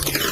Thank you.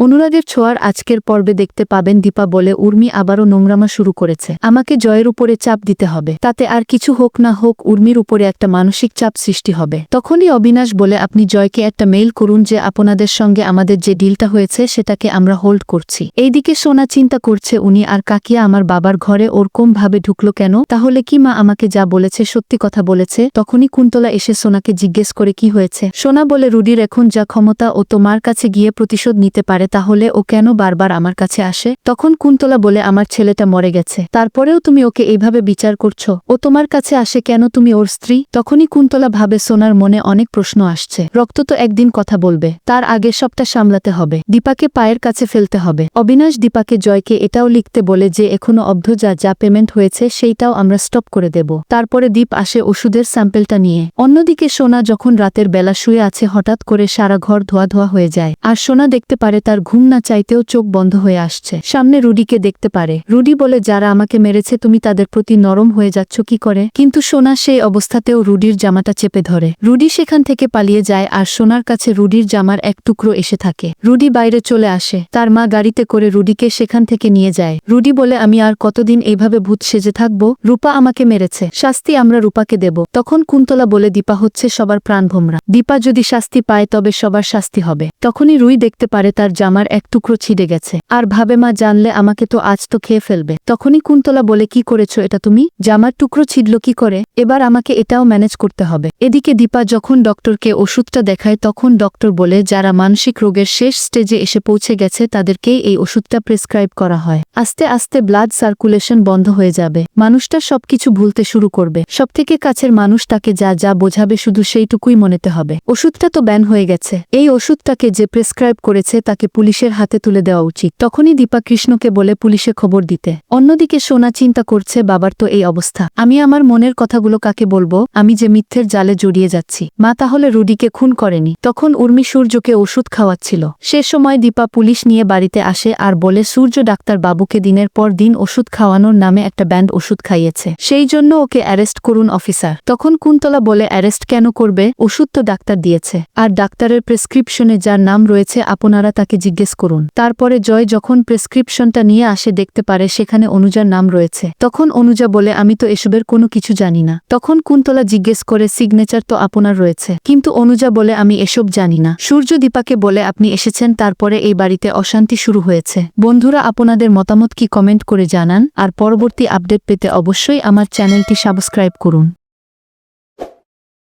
অনুরাগের ছোঁয়ার আজকের পর্বে দেখতে পাবেন দীপা বলে উর্মি আবারও নোংরামা শুরু করেছে। আমাকে জয়ের উপরে চাপ দিতে হবে। তাতে আর কিছু হোক না হোক উর্মির উপরে একটা মানসিক চাপ সৃষ্টি হবে। তখনই অবিনাশ বলে, আপনি জয়কে একটা মেইল করুন যে আপনাদের সঙ্গে আমাদের যে ডিলটা হয়েছে সেটাকে আমরা হোল্ড করছি। এইদিকে সোনা চিন্তা করছে, উনি আর কাকিয়া আমার বাবার ঘরে ওরকম ভাবে ঢুকলো কেন? তাহলে কি মা আমাকে যা বলেছে, সত্যি কথা বলেছে? তখনই কুন্তলা এসে সোনাকে জিজ্ঞেস করে, কি হয়েছে? সোনা বলে, রুডির এখন যা ক্ষমতা ও তোমার কাছে গিয়ে প্রতিশোধ নিতে পারে তাহলে ও কেন বারবার আমার কাছে আসে? তখন কুন্তলা বলে, আমার ছেলেটা মরে গেছে। তারপরেও তুমি ওকে এইভাবে বিচার করছ? ও তোমার কাছে আসে কেন তুমি ওর স্ত্রী? তখনই কুন্তলা ভাবে, সোনার মনে অনেক প্রশ্ন আসছে। রক্ত তো একদিন কথা বলবে। তার আগে সবটা সামলাতে হবে। দীপাকে পায়ের কাছে ফেলতে হবে। অবিনাশ দীপাকে জয়কে এটাও লিখতে বলে যে, এখনও অব্ধ যা যা পেমেন্ট হয়েছে, সেইটাও আমরা স্টপ করে দেব। তারপরে দীপ আসে ওষুধের স্যাম্পেলটা নিয়ে। অন্যদিকে সোনা যখন রাতের বেলা শুয়ে আছে, হঠাৎ করে সারা ঘর ধোয়া ধোয়া হয়ে যায়। আর সোনা দেখতে পারে তার ঘুম না চাইতেও চোখ বন্ধ হয়ে আসছে। সামনে রুডিকে দেখতে পারে। রুডি বলে, যারা আমাকে মেরেছে, তুমি তাদের প্রতি নরম হয়ে যাচ্ছ কি করে? কিন্তু সোনা সেই অবস্থাতেও রুডির জামাটা চেপে ধরে। রুডি সেখান থেকে পালিয়ে যায় আর সোনার কাছে রুডির জামার এক টুকরো এসে থাকে। রুডি বাইরে চলে আসে। তার মা গাড়িতে করে রুডিকে সেখান থেকে নিয়ে যায়। রুডি বলে, আমি আর কতদিন এইভাবে ভূত সেজে থাকব? রূপা আমাকে মেরেছে। শাস্তি আমরা রূপাকে দেব। তখন কুন্তলা বলে, দীপা হচ্ছে সবার প্রাণভোমরা। দীপা যদি শাস্তি পায়, তবে সবার শাস্তি হবে। তখনই রুই দেখতে পারে তার জামার এক টুকরো ছিঁড়ে গেছে। আর ভাবে মা, জানলে আমাকে তো আজ তো খেয়ে ফেলবে। তখনই কুন্তলা বলে, কি করেছ এটা তুমি? জামার টুকরো ছিঁড়ল কি করে? এবার আমাকে এটাও ম্যানেজ করতে হবে। এদিকে দীপা যখন ডক্টরকে ওষুধটা দেখায়, তখন ডক্টর বলে, যারা মানসিক রোগের শেষ স্টেজে এসে পৌঁছে গেছে, তাদেরকেই এই ওষুধটা প্রেসক্রাইব করা হয়। আস্তে আস্তে ব্লাড সার্কুলেশন বন্ধ হয়ে যাবে। মানুষটা সবকিছু ভুলতে শুরু করবে। সবথেকে কাছের মানুষ তাকে যা যা বোঝাবে, শুধু সেইটুকুই মনেতে হবে। ওষুধটা তো ব্যান হয়ে গেছে। এই ওষুধটাকে যে প্রেসক্রাইব করেছে, তাকে পুলিশের হাতে তুলে দেওয়া উচিত। তখনই দীপা কৃষ্ণকে বলে, পুলিশে খবর দিতে। অন্যদিকে সোনা চিন্তা করছে, বাবার তো এই অবস্থা। আমি আমার মনের কথাগুলো কাকে বলব? আমি যে মিথ্যের জালে জড়িয়ে যাচ্ছি। মা তাহলে রুডিকে খুন করেনি। তখন উর্মি সূর্যকে ওষুধ খাওয়াচ্ছিল। সে সময় দীপা পুলিশ নিয়ে বাড়িতে আসে আর বলে, সূর্য ডাক্তার বাবুকে দিনের পর দিন ওষুধ খাওয়ানোর নামে একটা ব্যান্ড ওষুধ খাইয়েছে। সেই জন্য ওকে অ্যারেস্ট করুন অফিসার। তখন কুন্তলা বলে, অ্যারেস্ট কেন করবে? ওষুধ তো ডাক্তার দিয়েছে। আর ডাক্তারের প্রেসক্রিপশনে যার নাম রয়েছে, আপনারা তাকে জিজ্ঞেস করুন। তারপরে জয় যখন প্রেসক্রিপশনটা নিয়ে আসে দেখতে পারে সেখানে অনুজার নাম রয়েছে। তখন অনুজা বলে, আমি তো এসবের কোনো কিছু জানি না। তখন কুন্তলা জিজ্ঞেস করে, সিগনেচার তো আপনার রয়েছে। কিন্তু অনুজা বলে, আমি এসব জানি না। সূর্য দীপাকে বলে, আপনি এসেছেন, তারপরে এই বাড়িতে অশান্তি শুরু হয়েছে। বন্ধুরা, আপনাদের মতামত কি কমেন্ট করে জানান, আর পরবর্তী আপডেট পেতে অবশ্যই আমার চ্যানেলটি সাবস্ক্রাইব করুন।